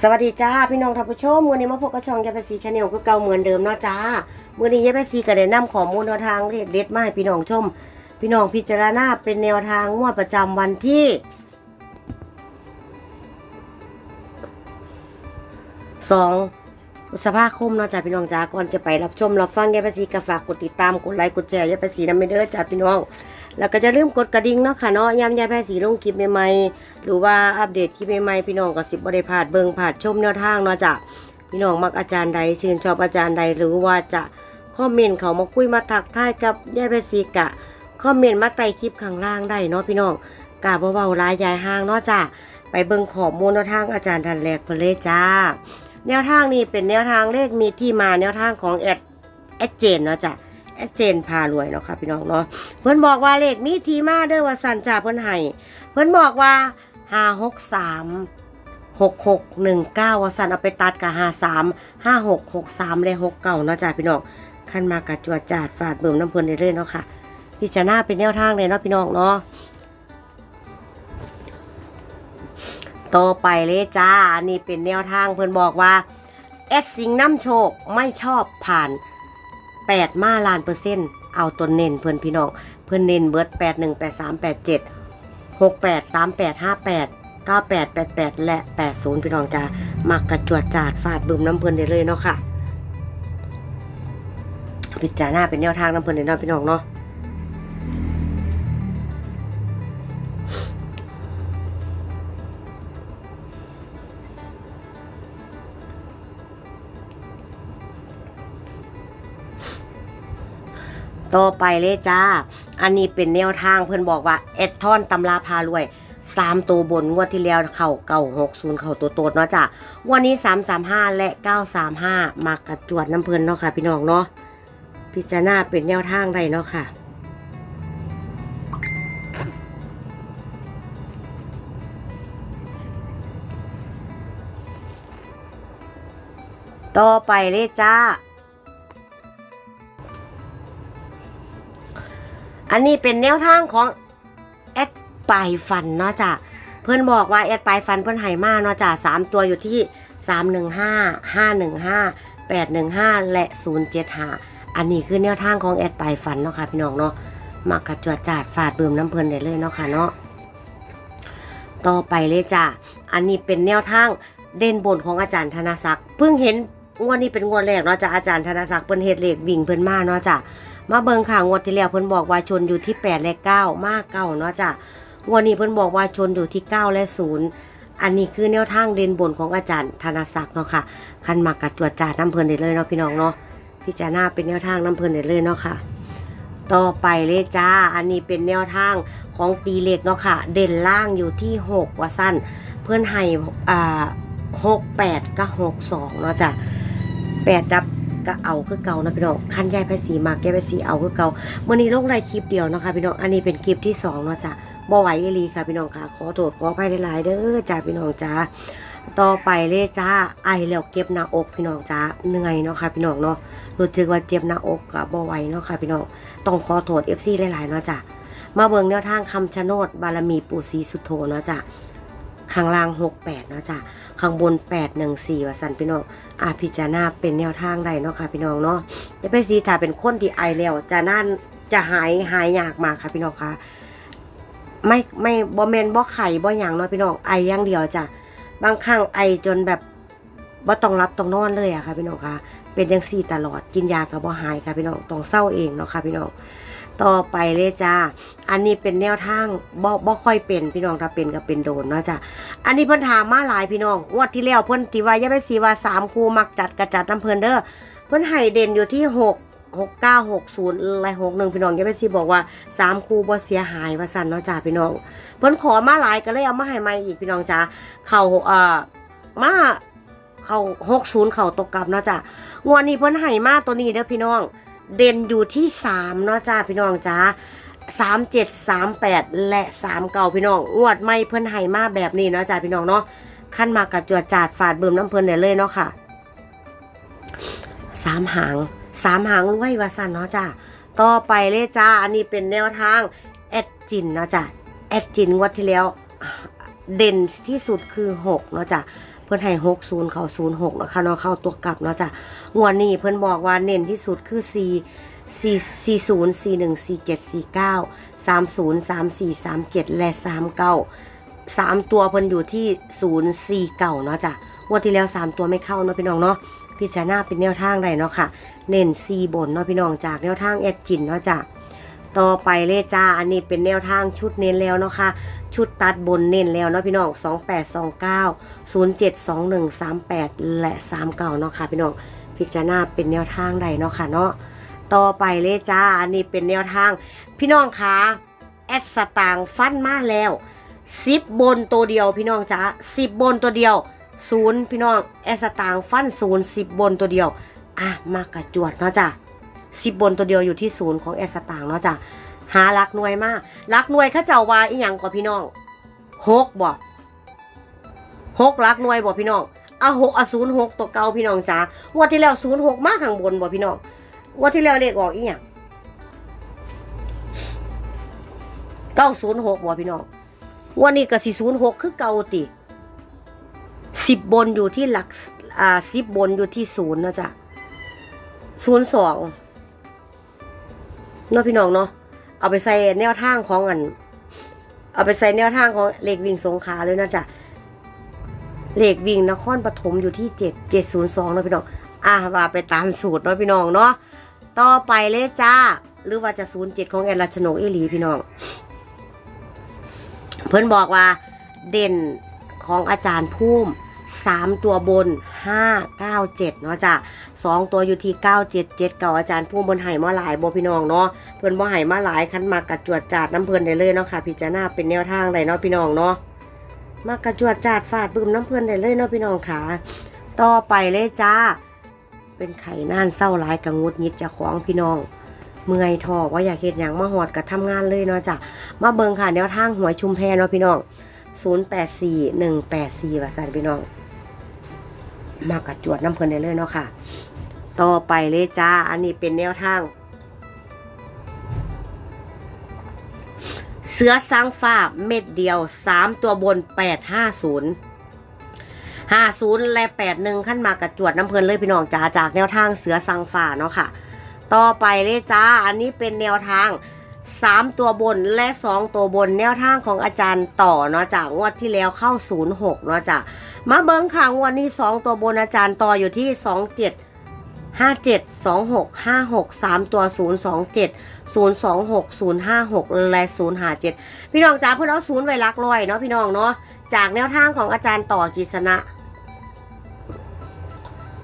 สวัสดีจ้าพี่น้องท่านผู้ชมวันนี้มาพบกับช่องยาเปซีชาแนลคือเก่าเหมือนเดิมเนาะจ้าวันนี้ยาเปซีก็ได้นำข้อมูลแนวทางเลขเด็ดมาให้พี่น้องชม พี่น้องพิจารณาเป็นแนวทางงวดประจำวันที่สองพฤษภาคมเนาะจ้าพี่น้องจ้าก่อนจะไปรับชมรับฟังยาเปซีก็ฝากกดติดตามกดไลค์กดแชร์ยาเปซีนำไปเด้อจ้าพี่น้อง แล้วก็จะลืมกดกระดิ่งเนาะค่ะเนาะย้ำยายแพทย์สีลงคลิปใหม่ๆหรือว่าอัปเดตคลิปใหม่ๆพี่น้องก็สิบบได้พาดเบิงผาดชมแนวทางเนาะจ้ะพี่น้องมักอาจารย์ใดชื่นชอบอาจารย์ใดหรือว่าจะคอมเมนต์เขามาคุยมาทักทายกับยายแพทย์สีกะคอมเมนต์มาใต้คลิปข้างล่างได้เนาะพี่น้องกาเบาๆรายยายห้างเนาะจ้ะไปเบิงข้อมูลแนวทางอาจารย์ทันแรกเพิ่นเลยจ้า แนวทางนี้เป็นแนวทางเลขมีที่มาแนวทางของแอดแอดเจนเนาะจ้ะ เจนพารวยเนาะค่ะพี่น้องเนาะเพิ่อนบอกว่าเลขมีทีมาเด้อว่าสันจ่าเพิ่อนให้เพิ่อนบอกว่าห้าหกสามหกหกหนึ่งเก้าว่าสันเอาไปตัดกับห้าสามห้าหกหกสามและหกเก้าเนาะจ้าพี่น้องขั้นมากับจวดจาดฟาดเบิ่มน้ำเพิ่นเรื่อยๆเนาะค่ะพิจารณาเป็นแนวทางเลยเนาะพี่น้องเนาะต่อไปเลยจ้าอันนี้เป็นแนวทางเพิ่อนบอกว่าแอดสิงน้ำโชคไม่ชอบผ่าน 8 มาล้านเปอร์เซ็นต์เอาตัวเน้นเพื่อนพี่น้อง เพื่อนเน้นเบิร์ด8 1 8 3 8 7 6 8 3 8 5 8 9 8 8 8 และ 80 พี่น้องจ้ามักกระจวดจาดฟาดบึมน้ำเพื่อนได้เลยเนาะค่ะ พิจารณาเป็นแนวทางน้ำเพื่อนได้เนาะพี่น้องเนาะ ต่อไปเลยจ้า อันนี้เป็นแนวทางเพื่อนบอกว่าเอ็ดทอนตำราพารวยสามตัวบนงวดที่แล้วเข่าเก่าหกศูนย์เข่าตัวโตดเนาะจ้ะวันนี้สามสามห้าและเก้าสามห้ามากระจวดน้ำเพลินเนาะค่ะ พี่น้องเนาะพิจารณาเป็นแนวทางใดเนาะค่ะต่อไปเลยจ้า อันนี้เป็นแนวทางของแอดปลายฟันเนาะจ้ะเพื่อนบอกว่าแอดปลายฟันเพื่อนไห่มาเนาะจ้ะสามตัวอยู่ที่สามหนึ่งห้าห้าหนึ่งห้าแปดหนึ่งห้าและศูนย์เจ็ดห้าอันนี้คือแนวทางของแอดปลายฟันเนาะค่ะพี่น้องเนาะมากระจวดจาดฟาดเบืมน้ำเพลินได้เลยเนาะค่ะเนาะต่อไปเลยจ้ะอันนี้เป็นแนวทางเด่นบนของอาจารย์ธนศักดิ์เพิ่งเห็นงวดนี้เป็นงวดแรกเนาะจ้ะอาจารย์ธนศักดิ์เพิ่นเฮ็ดเลขวิ่งเพิ่นมาเนาะจ้ะ มาเบิงข่าวงวดที่แล้วเพิ่นบอกว่าชนอยู่ที่ 8 และ 9 มากเก้าเนาะจ้ะวันนี้เพิ่นบอกว่าชนอยู่ที่ 9 และ 0 อันนี้คือแนวทางเด่นบนของอาจารย์ธนศักดิ์เนาะค่ะคันมากระจวดจ่าน้ำเพลินได้เลยเนาะพี่น้องเนาะพิจารณาเป็นแนวทางน้ำเพลินได้เลยเนาะค่ะ ต่อไปเลยจ้า อันนี้เป็นแนวทางของตีเหล็กเนาะค่ะ เด่นล่างอยู่ที่ 6 ว่าสั้น เพื่อนให้อ่า6 8กับ6 2เนาะจ้ะ8ดับ ก็เอาคือเก่านะพี่น้องคันยายภาษีมากยายภาษีเอาคือเก่าวันนี้ลงได้คลิปเดียวนะคะพี่น้องอันนี้เป็นคลิปที่สองเนาะจ้ะบ่ไหวอีหลีค่ะพี่น้องค่ะขอโทษขออภัยหลายๆเด้อจ้าพี่น้องจ้าต่อไปเลยจ้าไอแล้วเก็บหน้าอกพี่น้องจ้าเหนื่อยเนาะค่ะพี่น้องเนาะรู้สึกว่าเจ็บหน้าอกกับบ่ไหวเนาะค่ะพี่น้องต้องขอโทษ FC หลายๆเนาะจ้ะมาเบิ่งแนวทางคำชะโนดบารมีปู่ศรีสุโธเนาะจ้ะ ข้างล่าง 68 เนาะจ้ะ ข้างบน 814ว่าสันพี่น้องอาพิจารณาเป็นแนวทางใดเนาะค่ะพี่น้องเนาะจะเป็นสีถ้าเป็นคนที่ไอแล้วจะนั่นจะหายหายยากมากค่ะพี่น้องคะไม่ไม่บ่แมนบ่ไข่บ่หยังเนาะพี่น้องไออย่างเดียวจ้ะบางครั้งไอจนแบบบ่ต้องรับต้องนอนเลยอะค่ะพี่น้องคะเป็นจังซี่ตลอดกินยาก็บ่หายค่ะพี่น้องต้องเศร้าเองเนาะค่ะพี่น้อง ต่อไปเลยจ้า อันนี้เป็นแนวทางบ่บ่ค่อยเป็นพี่น้องถ้าเป็นก็เป็นโดนเนาะจ้ะอันนี้เพิ่นถามมาหลายพี่น้องงวดที่แล้วเพิ่นทีว่าย่าไปสีว่าสามคูมักจัดกระจัดน้ำเพิ่นเด้อเพิ่นให้เด่นอยู่ที่หกหกเก้าหกศูนย์อะไรหกหนึ่งพี่น้องย่าไปสีบอกว่าสามคูบ่เสียหายว่าสันเนาะจ้าพี่น้องเพิ่นขอมาหลายก็เลยเอามาให้ใหม่อีกพี่น้องจ้าเข้าเอ่อมาเข้าหกศูนย์เข้าตกกลับเนาะจ้างวดนี้เพิ่นให้มาตัวนี้เด้อพี่น้อง เด่นอยู่ที่สามเนาะจ้าพี่น้องจ้าสามเจ็ดสามแปดและสามเก่าพี่น้องงวดไม่เพิ่นไห้มาแบบนี้เนาะจ้าพี่น้องเนาะขั้นมากระจวดจาดฝาดเบิ่มน้ำเพิ่นได้เลยเนาะค่ะสามหางสามหางรวยวาสันเนาะจ้าต่อไปเลยจ้าอันนี้เป็นแนวทางแอดจินเนาะจ้าแอดจินงวดที่แล้ว เด่นที่สุดคือหกเนาะจ้ะ เพิ่นให้หกศูนย์เขาศูนย์หกเนาะค่ะเนาะเข้าตัวกลับเนาะจ้ะงวดนี้เพิ่นบอกว่าเน้นที่สุดคือสี่สี่สี่ศูนย์สี่หนึ่งสี่เจ็ดสี่เก้าสามศูนย์สามสี่สามเจ็ดและสามเก้าสามตัวเพิ่นอยู่ที่ศูนย์สี่เก้าเนาะจ้ะงวดที่แล้วสามตัวไม่เข้าเนาะพี่น้องเนาะพิจารณาเป็นแนวทางใดเนาะค่ะ เน้นซีบนเนาะพี่น้องจากแนวทางแอดจินเนาะจ้ะ ต่อไปเลยจ้า อันนี้เป็นแนวทางชุดเน้นแล้วเนาะค่ะ ชุดตัดบนเน้นแล้วเนาะพี่น้อง 2829 0721 38 และ 39 เนาะค่ะพี่น้อง พิจารณาเป็นแนวทางใดเนาะค่ะเนาะ ต่อไปเลยจ้า อันนี้เป็นแนวทาง พี่น้องคะแอดสตางฟันมาแล้ว 10 บนตัวเดียวพี่น้องจ้า10 บนตัวเดียวศูนย์พี่น้องแอดสตางฟันศูนย์10บนตัวเดียว อะมากระจวดเนาะจ้ะ 10บบนตัวเดียวอยู่ที่ศูนย์ของแอสตางเนาะจ้ะหาลักหน่วยมากลักหน่วยข้าเจ้าวาอีหยังกว่าพี่น้องหกบ่หกลักหน่วยบ่พี่น้องอาหกอาศูนย์หกตัวเก่าพี่น้องจ้างวันที่แล้วศูนย์หกมากข้างบนบ่พี่น้องงวันที่แล้วเลขออกอีหยังเก้าศูนย์หกบ่พี่น้องวันนี้ก็สี่ศูนย์หกคือเก่าติสิบบนอยู่ที่หลักอ่าสิบบนอยู่ที่ศูนย์เนาะจ้ะศูนย์สอง เนาะพี่น้องเนาะเอาไปใส่แนวทางของอัน เอาไปใส่แนวทางของเลขวิ่งสงขาเลยนะจ๊ะเลขวิ่งนครปฐมอยู่ที่เจ็ดเจ็ดศูนย์สองนะพี่น้องอะว่าไปตามสูตรเนาะพี่น้องเนาะต่อไปเลยจ้า หรือว่าจะศูนย์เจ็ดของแอนรัชนกเอลีพี่น้อง เพื่อนบอกว่าเด่นของอาจารย์ภูมิสามตัวบนห้าเก้าเจ็ดเนาะจ้ะ สองตัวอยู่ที่เก้าเจ็ดเจ็ดเก่าอาจารย์ภูมิบนไห่มาหลายโบพี่น้องเนาะเพื่อนบ่ไห่มาหลายคันมากระจวดจาดน้ำเพื่อนได้เลยเนาะค่ะพิจารณาเป็นแนวทางได้เนาะพี่น้องเนาะมากระจวดจาดฟาดบึมน้ำเพื่อนได้เลยเนาะพี่น้องค่ะต่อไปเลยจ้า เป็นไข่น่านเศร้าหลายกังวดยิดเจะของพี่น้อง เมื่อยทอว่าอยากเฮ็ดหยังมาหอดกับทำงานเลยเนาะจ้ะมาเบิงค่ะแนวทางหวยชุมแพเนาะพี่น้อง 084184ว่าสั่นพี่น้อง มากระจวดน้ำเพลินได้เลยเนาะค่ะ ต่อไปเลยจ้า อันนี้เป็นแนวทาง เสือสร้างฟ้าเม็ดเดียว 3 ตัวบน 850 50 และ 81 ขั้นมากระจวดน้ำเพลินเลยพี่น้องจ้าจากแนวทางเสือสร้างฟ้าเนาะค่ะ ต่อไปเลยจ้า อันนี้เป็นแนวทาง 3 ตัวบนและ 2 ตัวบนแนวทางของอาจารย์ต่อเนาะจากงวดที่แล้วเข้า 06เนาะจ้ะมาเบิ้งค่ะงวดนี้ 2 ตัวบนอาจารย์ต่ออยู่ที่ 27ห้าเจ็ดสองหกห้าหกสามตัวศูนย์สองเจ็ดศูนย์สองหกศูนย์ห้าหกและศูนย์ห้าเจ็ดพี่น้องจ้าเพื่อนเอาศูนย์ไว้ลักลอยเนาะพี่น้องเนาะจากแนวทางของอาจารย์ต่อกิษณะ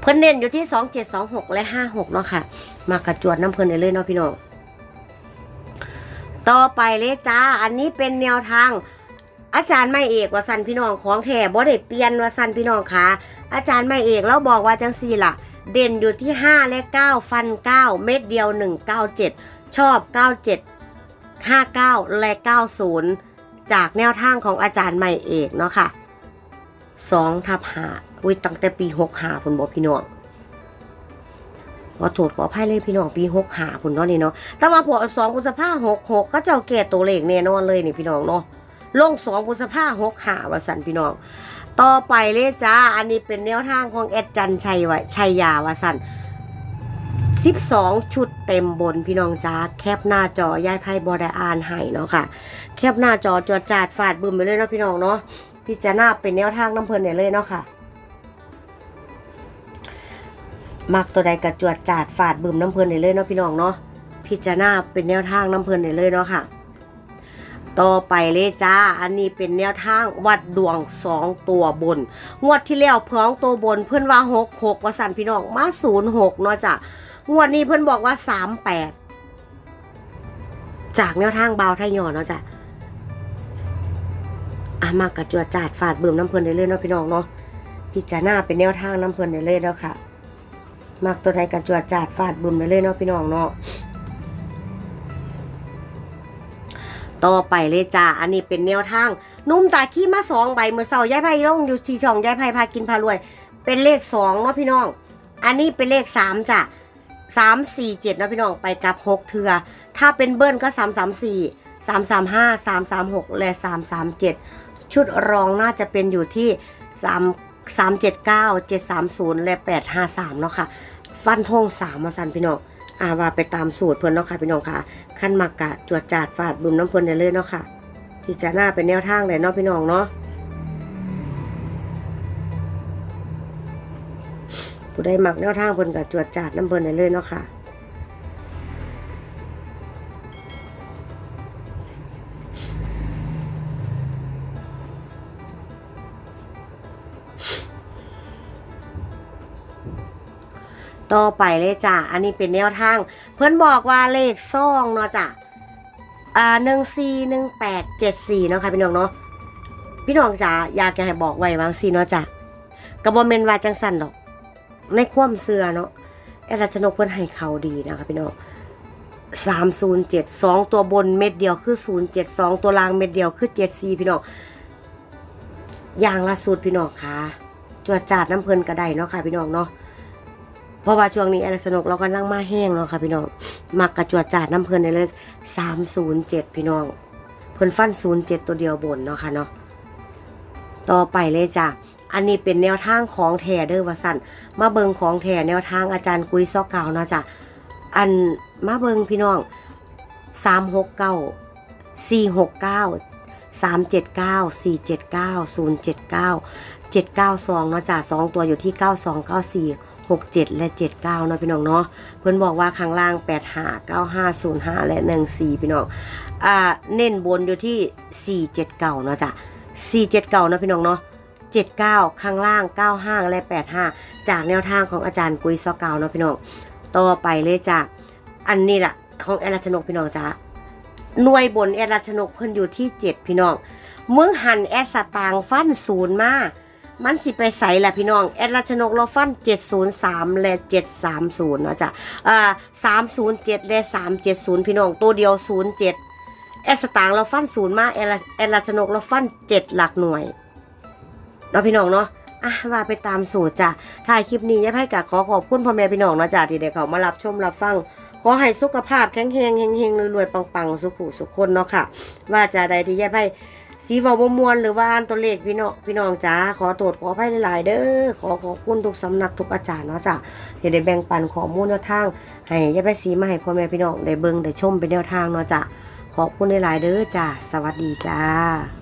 เพิ่นเน้นอยู่ที่สองเจ็ดสองหกและห้าหกเนาะค่ะ มากระจวดน้ำเพิ่นเลยเนาะพี่น้อง ต่อไปเลยจ้า อันนี้เป็นแนวทาง อาจารย์ไม่เอกว่าสันพี่น้องของแท้บ่ได้เปลี่ยนว่าสันพี่น้องค่ะ อาจารย์ไม่เอกแล้วบอกว่าจังซี่ล่ะเด่นอยู่ที่ 5 และ 9 ฟัน 9 เม็ดเดียว 197 ชอบ 97 59 และ 90 จากแนวทางของอาจารย์ไม่เอกเนาะค่ะ2ทับ5อุ้ยตั้งแต่ปี65พุ่นบอกพี่น้อง ขอโทษขออภัยเลยพี่น้องปี65พุ่นเนาะนี่เนาะแต่ว่าพอ2กุมภา66ก็เจ้าแก่ตัวเลขแน่นอนเลยนี่พี่น้องเนาะลง2กุมภา65ว่าสันพี่น้อง ต่อไปเลยจ้า อันนี้เป็นแนวทางของแอดจันชัยไวชัยยาวาสัน12ชุดเต็มบนพี่น้องจ้าแคปหน้าจอยายไพ่บอดอานให้เนาะค่ะ แคปหน้าจอจอจาดฟาดบึมไปเลยเนาะพี่น้องเนาะพิจารณาเป็นแนวทางน้ำเพลินเนี่ยเลยเนาะค่ะ มักตัวใดกระจวดจาดฟาดบึมน้ำเพลินเนี่ยเลยเนาะพี่น้องเนาะพิจารณาเป็นแนวทางน้ำเพลินเนี่ยเลยเนาะค่ะ ต่อไปเลยจ้า อันนี้เป็นแนวทางวัดดวงสองตัวบน งวดที่แล้วเพื่องตัวบนเพื่อนว่าหกหกว่าสันพี่น้องมาศูนย์หกเนาะจ้ะงวดนี้เพื่อนบอกว่าสามแปดจากแนวทางเบาไทยหย่อเนาะจ้ะอะมากระจวดจาดฟาดเบิ่มน้ำเพลินได้เลยเนาะพี่น้องเนาะพิจารณาเป็นแนวทางน้ำเพลินได้เลยแล้วค่ะ มักตัวใดกระจวดจาดฟาดบิ่มได้เลยเนาะพี่น้องเนาะต่อไปเลยจ้า อันนี้เป็นแนวทาง นุ่มตาขี้มาสองใบเมื่อเสาร์ย้ายไพ่ลงอยู่ที่ช่องย้ายไพ่พากินพารวย เป็นเลขสองเนาะพี่น้อง อันนี้เป็นเลขสามจ้ะสามสี่เจ็ดเนาะพี่น้องไปกับหกเทือ ถ้าเป็นเบิ้ลก็สามสามสี่สามสามห้าสามสามหกและสามสามเจ็ดชุดรองน่าจะเป็นอยู่ที่สาม379 730และ853เนาะค่ะ ฟันธงสามมาสันพี่น้องอ่าว่าไปตามสูตรเพื่อนเนาะค่ะพี่น้องค่ะขั้นมักกะจวดจาดฟาดบุมน้ำเพิ่นได้เลยเนาะค่ะพิจารณาเป็นแนวทางเลยเนาะพี่น้องเนาะผู้ใดมักแนวทางเพิ่นกับจวดจาดน้ำเพิ่นได้เลยเนาะค่ะ ต่อไปเลยจ้ะ อันนี้เป็นแนวทาง เพื่อนบอกว่าเลขซ่องเนาะจ้ะอ่าหนึ่งสี่หนึ่งแปดเจ็ดสี่เนาะค่ะพี่น้องเนาะพี่น้องจ๋าอยากจะให้บอกไว้วางสีเนาะจ้ะกระบอมเมนวาจังสันดอก ในความเสือเนาะแอรัชนกเพื่อนให้เขาดีนะคะพี่น้องสามศูนย์เจ็ดสองตัวบนเม็ดเดียวคือศูนย์เจ็ดสองตัวล่างเม็ดเดียวคือเจ็ดสี่พี่น้องอย่างละสุดพี่น้องค่ะจวดจาดน้ำเพลินกระไดเนาะค่ะพี่น้องเนาะ เพราะว่าช่วงนี้แอนสนุกเรากำลังมาแห้งเนาะค่ะพี่น้องมักกระจวดจาดน้ำเพลินในเลขสามศูนย์เจ็ดพี่น้อง เพลินฟันศูนย์เจ็ดตัวเดียวบนเนาะค่ะเนาะต่อไปเลยจ้ะอันนี้เป็นแนวทางของแทเดอร์วสันมาเบิงของแทแนวทางอาจารย์กุยซอกเก่าเนาะจ้ะอันมาเบิงพี่น้องสามหกเก้าสี่หกเก้าสามเจ็ดเก้าสี่เจ็ดเก้าศูนย์เจ็ดเก้าเจ็ดเก้าสองเนาะจ้ะสองตัวอยู่ที่เก้าสองเก้าสี่ หกเจ็ดและเจ็ดเก้าเนาะพี่น้องเนาะเพื่อนบอกว่าข้างล่างแปดห้าเก้าห้าศูนย์ห้าและหนึ่งสี่พี่น้องอ่าเน้นบนอยู่ที่สี่เจ็ดเก้าเนาะจ้ะสี่เจ็ดเก้าเนาะพี่น้องเนาะเจ็ดเก้าข้างล่างเก้าห้าและแปดห้าจากแนวทางของอาจารย์กุยซอเกาเนาะพี่น้องต่อไปเลยจ้ะอันนี้แหละของแอลรัชนกพี่น้องจ้ะหน่วยบนแอลรัชนกเพิ่นอยู่ที่เจ็ดพี่น้องเมึงหันแอสตางฟันศูนย์มา มันสิไปใส่แหละพี่น้อง แอดรัชนกเราฟัน 703 และ 730เนาะจ้ะอ่า307 และ 370 พี่น้อง ตัวเดียว 07 แอดสตางค์เราฟันศูนย์มา แอดรัแอดรัชนกเราฟัน 7 หลักหน่วยเนาะพี่น้องเนาะอะว่าไปตามสูตรจ้ะถ่ายคลิปนี้ยายไพ่กะขอขอบคุณพ่อแม่พี่น้องเนาะจ้ะที่ได้เขามารับชมรับฟังขอให้สุขภาพแข็งแรงเฮงๆรวยๆปังๆ สุขุสุขคนเนาะค่ะ ว่าจะใดที่ยายไพ่ สีเวาบ่มวนหรือว่าอ่านตัวเลขพี่น้องพี่น้องจ้าขอโทษขออภัยหลายๆเด้อขอขอบคุณทุกสำนักทุกอาจารย์เนาะจ้ะที่ได้แบ่งปันข้อมูลแนวทาง ให้ยายไปสีมาให้พ่อแม่พี่น้องได้เบิ่งได้ชมเป็นแนวทางเนาะจ้ะขอบคุณหลายๆเด้อจ้าสวัสดีจ้า